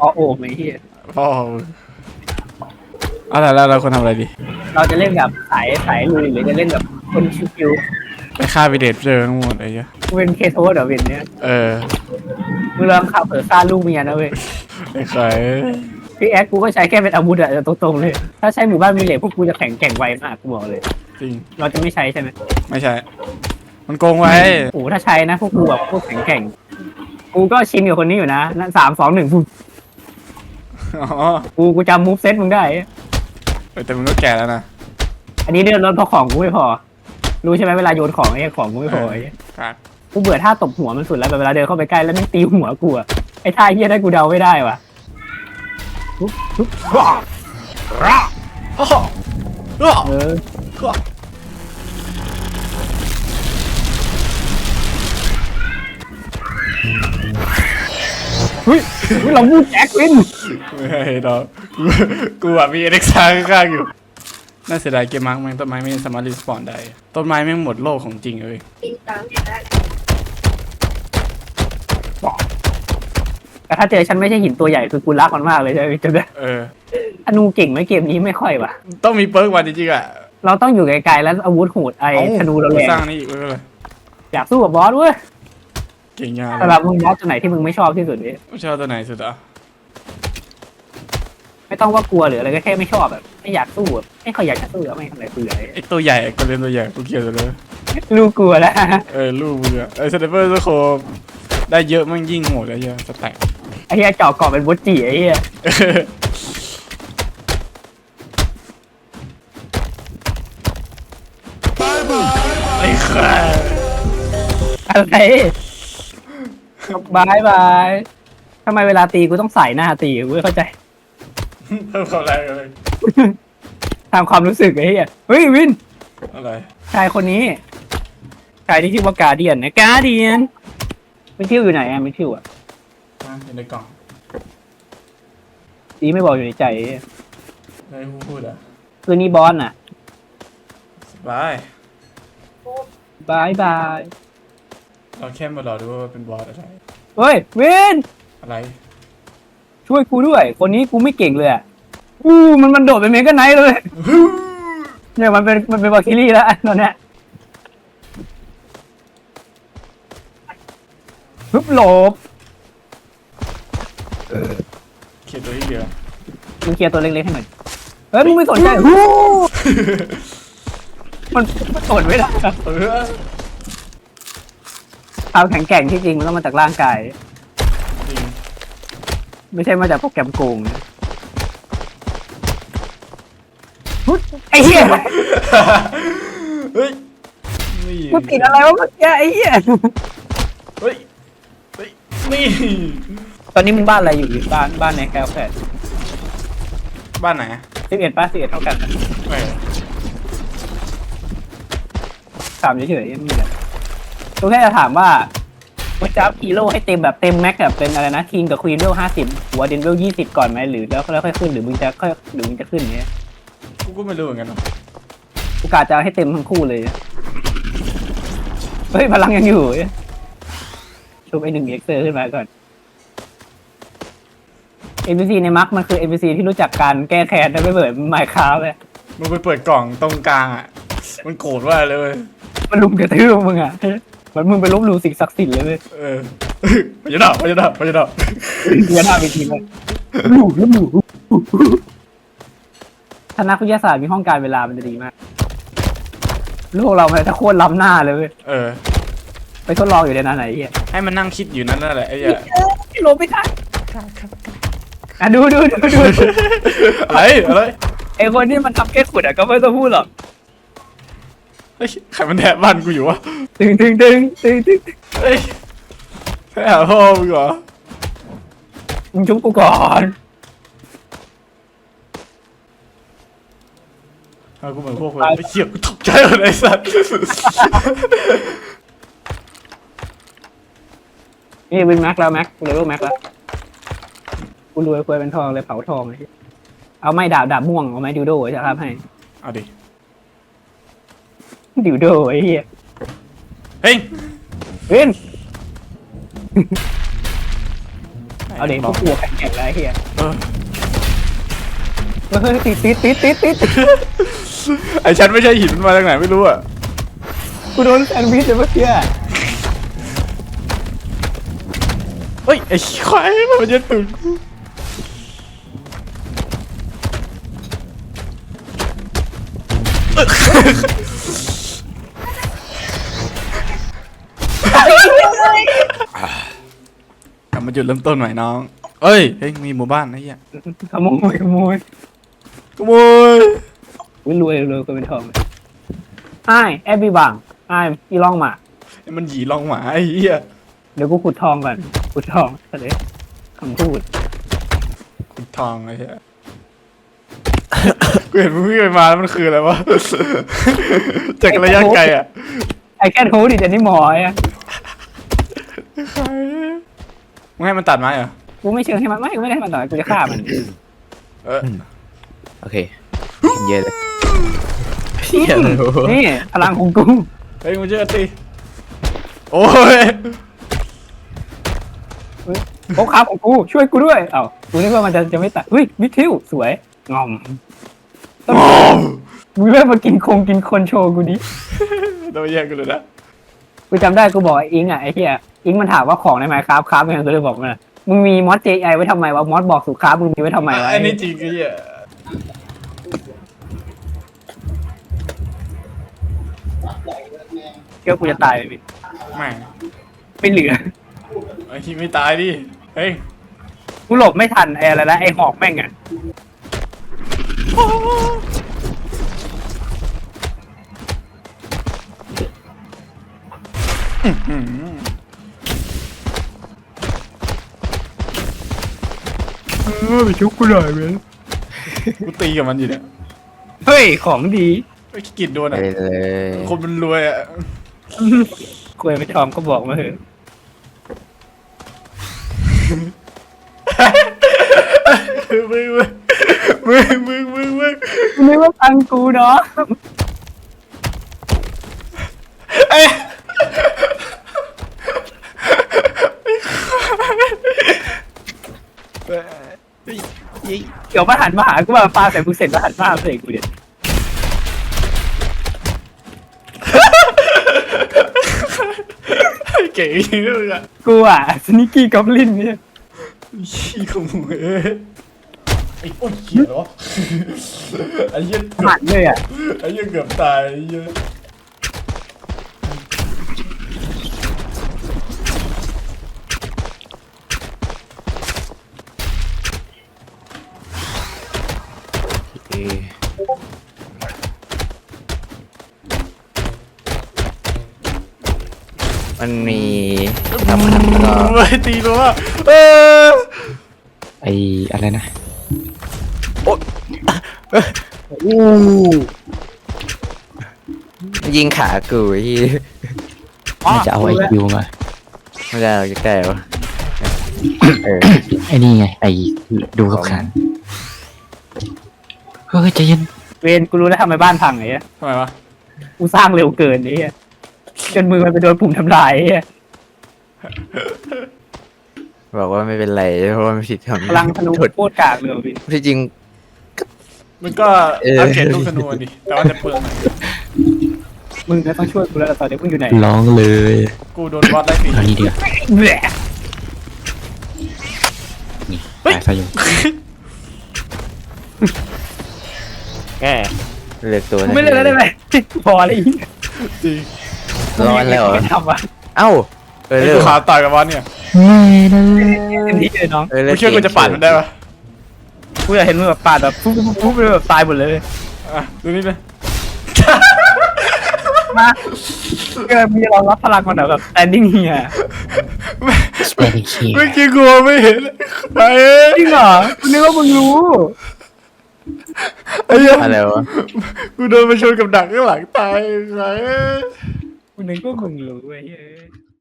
อ๋อโอ้ไม่เฮียพ่อมึงเอาล่ะแล้วเราควรทำอะไรดี เราจะเล่นแบบสายสายลุยหรือจะเล่นแบบคนชิวไปฆ่าวิเดตเจอทั้งหมดอะไรเงี้ยๆกูเป็นเคโทสเหรอเวนเนี้ยเออมึงลองขับเผลอฆ่าลูกเมียนะเว้ยไอ้ใครพี่แอดกูก็ใช้แค่เป็นอาวุธอะตรงๆเลย ถ้าใช้หมู่บ้านมีเหล็กพวกกูจะแข็งแกร่งไวมากกูบอกเลย จริง เราจะไม่ใช้ใช่ไหมไม่ใช่ มันโกงไว้ โอ้โหถ้าใช้นะพวกกูแบบพวกแข็งแกร่ง กูก็ชินกับคนนี้อยู่นะนั่นสามสองหนึ่ง อ๋อกูกูจำมูฟเซตมึงได้ เออแต่มึงก็แก่แล้วนะอันนี้เดือดร้อนเพราะของกูไม่พอ รู้ใช่ไหมเวลาโยนของไอ้ของกูไม่พอไอ้เหี้ยครับ กูเบื่อท่าตบหัวมันสุดแล้วแบบเวลาเดินเข้าไปใกล้แล้วไม่งตีหัวกูอะไอ้ท่าเฮี้ยได้กูเดาไม่ได้ว่ะทุบทุบโอ้โหโอ้โหเออ เฮ้ยเฮ้ยเราพูดแจ็ควินไม่ให้ดอกกูกูอะมีเอ็กซ์ข้างๆอยู่น่าเสียดายเกมมาร์กแม่งต้นไม้ไม่สามารถรีสปอนได้ ต้นไม้แม่งหมดโลกของจริงเลยแต่ถ้าเจอฉันไม่ใช่หินตัวใหญ่คือกูรักมันมากเลยใช่ไหมจำได้เออธนูเก่งไหมเกมนี้ไม่ค่อยว่ะ ต้องมีเปิร์กวันจริงๆอะเราต้องอยู่ไกลๆแล้วอาวุธโหดไอ้เอ้าธนูเราแรงสร้างนี่อีกเว้ยอยากสู้กับบอสเว้ย เก่งยากสำหรับมึงบอสตัวไหนที่มึงไม่ชอบที่สุดเนี่ยชอบตัวไหนสุดอะไม่ต้องว่ากลัวหรืออะไรก็แค่ไม่ชอบแบบไม่อยากสู้อะไม่ค่อยอยากจะสู้อะไม่ทำอะไรเบื่อไอตัวใหญ่ก็เล่นตัวใหญ่กูเกลียดเลยลูกกลัวแล้วเออลูกมือไอสไนเปอร์สโคปได้เยอะมั่งยิ่งโหดเลยเยอะสแต็กไอ้เหี้ยเจาะเกาะเป็นบดจีไอ้เหี้ยไอ้ข้าอะไร บายบายทำไมเวลาตีกูต้องใส่หน้าตีกูไม่เข้าใจเพิ่มความแรงเลยตามความรู้สึกไอ้เหี้ยเฮ้ยวินอะไรชายคนนี้ชายที่ชื่อว่ากาเดียนนะกาเดียนไม่ชื่ออยู่ไหนอะไม่ชื่ออะมาอยู่ในกล่องตีไม่บอกอยู่ในใจไอ้เหี้ยไม่พูดอะคืนนี้บอสน่ะสบายบายบายเราแค่มารอดูว่าเป็นบอสอะไร เฮ้ยวินอะไร ช่วยกูด้วย คนนี้กูไม่เก่งเลยอะอู้มันมันโดดไปเมกะไนท์เลย เนี่ยมันเป็นมันเป็นวาคิลี่แล้วตอนเนี้ยฮึบหลบเขียนตัวที่เดียวมึงเคลียร์ตัวเล็กๆให้หน่อยเฮ้ยมึงไม่สนใจฮู้มันมันสนไม่ได้ เออ ความแข็งแกร่งที่จริงมันต้องมาจากร่างกาย จริงไม่ใช่มาจากโปรแกรมโกงนะฮึดไอ้เหี้ยเฮ้ยนี่กูติดอะไรวะเมื่อกี้ไอ้เหี้ยเฮ้ยเฮ้ยนี่ตอนนี้มึงบ้านอะไรอยู่อยู่บ้านบ้านในแคลแฟดบ้านไหนสิบเอ็ดป้าสิบเอ็ดเท่ากันนะไม่ถามเฉยๆไม่มีอะไร กูแค่จะถามว่าว่าจะฮีโร่ให้เต็มแบบเต็มแม็กแบบเป็นอะไรนะคิงกับควีนเวลห้าสิบหัวเดนเวลยี่สิบก่อนไหมหรือแล้วแล้วค่อยขึ้นหรือมึงจะค่อยหรือมึงจะขึ้นอย่างเงี้ยกูก็ไม่รู้เหมือนกันนะโอกาสจะเอาให้เต็มทั้งคู่เลยอะเฮ้ยพลังยังอยู่เว้ยชุบไอหนึ่งเอ็กเซอร์ขึ้นมาก่อน NPC ในมักมันคือ NPC ที่รู้จักการแก้แค้นนะไม่เหมือนไมค์คราฟเลยมึงไปเปิดกล่องตรงกลางอะ มันโกรธว่าเลยเว้ยมันลุมกระทืบมึงอะเห มันมึงไปลบหลู่สิ่งศักดิ์สิทธิ์เลยเว้ยเออพยาดาพยาดาพยาดาเรียนหน้าเวทีเลยหลู่หลู่ถ้านักวิทยาศาสตร์มีห้องการเวลามันจะดีมากโลกเรามันจะโคตรล้ำหน้าเลยเว้ยเออ ไปทดลองอยู่ในนั้นไหนเฮียให้มันนั่งคิดอยู่นั่นนั่นแหละไอ้เหี้ยลบไม่ทันอะดูดูดูดูอะไรอะไรไอคนที่มันทำแค่ขุดอะก็ไม่ต้องพูดหรอก เฮ้ยใครมันแทะบ้านกูอยู่วะตึงตึงตึงตึงตึงเฮ้ยแทะหาพ่อมึงเหรอมึงชุบกูก่อนเอากูเหมือนพวกเลยไอ้เหี้ยกูตกใจหมดไอ้สัตว์นี่เป็นแม็กแล้วแม็กเลเวลแม็กแล้วกูรวยควยเป็นทองเลยเผาทองเลยเอาไม่ดาบดาบม่วงเอาไหมดิวโดจะครับให้เอาดิ ดิวโดไอ้เหี้ยเฮ้ยเว้นไหนเอาเด็กพวกกลัวแข็งๆแล้วไอ้เฮียเออเฮ้ยติดติดติดติดติดไอฉันไม่ใช่หินมันมาจากไหนไม่รู้อะกูโดนแซนด์วิชเลยเมื่อกี้เฮ้ยไอ้ควายมันยัดปืนกู บมาจุดเริ่มต้นใหม่น้อง เอ้ย เฮ้ย มีหมู่บ้านนะเฮียขโมยขโมยขโมยวิรวยรวยก็เป็นทองไอ้แอบบี้บังไอ้อีล่องมา ไอ้มันหยีลองหมาไอ้เหี้ยเดี๋ยวกูขุดทองก่อน ขุดทองทะเลคำพูด ขุดทองไอ้เหี้ยกูเห็นมึงวิ่งไปมาแล้วมันคืออะไรวะ จากระยะไกลอะไอ้แค่โทษดิจะนี่หมอยอะ มึ งให้มันตัดไม้เหรอ กูไม่เชิงให้มันไม่กูไม่ได้ให้มันต่อยกูจะฆ่ามันเออ โอเคกินเยอะเลยเหี้ยเลยโอ้โห นี่พลังของกูเฮ้ยมึงเจอตีโอ้ยโอ้ครับของกูช่วยกูด้วยเอ้ากูนึกว่ามันจะจะไม่ตัดอุ้ยมิทิวสวยงอมต้องโอ้มึงเริ่มมากินคงกินคนโชว์กูดิโดนแย่งกูเลยนะ กูจำได้กูบอกไอ้อิงอะไอ้เหี้ยอิงมันถามว่าของในไมค์ครับครับยังไงกูเลยบอกมันอะมึงมีมอส JI ไว้ทำไมวะมอสบอกสุครับมึงมีไว้ทำไมวะอันนี้จริงไอ้เหี้ยเกี่ยวกูจะตายเลยพี่แม่งไม่เหลือ ไอ้ที่ไม่ตายดิเฮ้ยกูหลบไม่ทันไอ้อะไรนะไอ้หอกแม่งอะ เออไปชุบกูหน่อยเว้ยกูตีกับมันอยู่เนี่ยเฮ้ย ของดีไอ้ยกิดโดนไปอะ เลยคนมันรวยอะคุยไปทอมก็บอกมาเถอะมึงมึงมึงมึงมึงกูนึกว่าตังกูเนาะ เอ้ยเฮ้ยเฮ้ย เดี๋ยวมาหันมาหากูมาปาใส่กูเสร็จแล้วหันมาใส่กูเดี๋ยวเก๋จริงเลยอะกูอะสนิกี้กอบลินเนี่ยขี้ขโมยเอ้ยไอ้โอ้ยเหี้ยเหรอไอ้เหี้ยเกือหับนเลยอะ ไอ้เหี้ยเกือบตายไอ้เหี้ย มันมีทำมันก็เฮ้ยตีตัวเออไออะไรนะอู้ยิงขากูไอ้ที่มันจะเอาไอคิวมาไม่ได้เราจะแก้วะเออไอ้นี่ไงไอ้ดูกับขันเฮ้ยใจเย็นเวนกูรู้แล้วทำไมบ้านพังไอ้เหี้ยทำไมวะกูสร้างเร็วเกินไอ้เหี้ย จนมือมันไปโดนปุ่มทำลายไอ้เหี้ยบอกว่าไม่เป็นไรเพราะว่าไม่ผิดทำพลังธนูโทษโคตรกากเลยว่ะพี่ที่จริง มันก็เอออัอัปเกรดลูกธนูดิแต่ว่าจะเปลืองหน่อยมึงก็ต้องช่วยกูแล้วตอนนี้มึงอยู่ไหนร้องเลยกูโดนบอสไล่ตีเอานี่เดียวาแหละนี่เฮ้ยตายซะอยู่แกเลือกตัวกูไม่เล่นแล้วได้ไหมพอเลยจริง ร้อนแล้วเหรอไม่ทำอะเอ้าเออไอ้เลือกูกขาต่อยกับบอสเนี่ยไม่นะเต็มที่เลยน้องเออเลืกูอกเชื่อกูจะปาดมันได้ปะกูอยากเห็นมึงแบบปาดแบบปุ๊บปุ๊บปุ๊บเลยแบบตายหมดเลย อะดูนี่เลยมาเกิดมีรองรับพลังมันแบบ standing here สเปรย์เคียเมื่อกี้กูไม่เห็นไอ้จริงเหรอกูนึกว่ามึงรู้ไอ้เหี้ยอะไรวะกูโดนไปชนกับดักข้างหลังตายไง กูนึกว่ามึงรู้ไอ้เหี้ย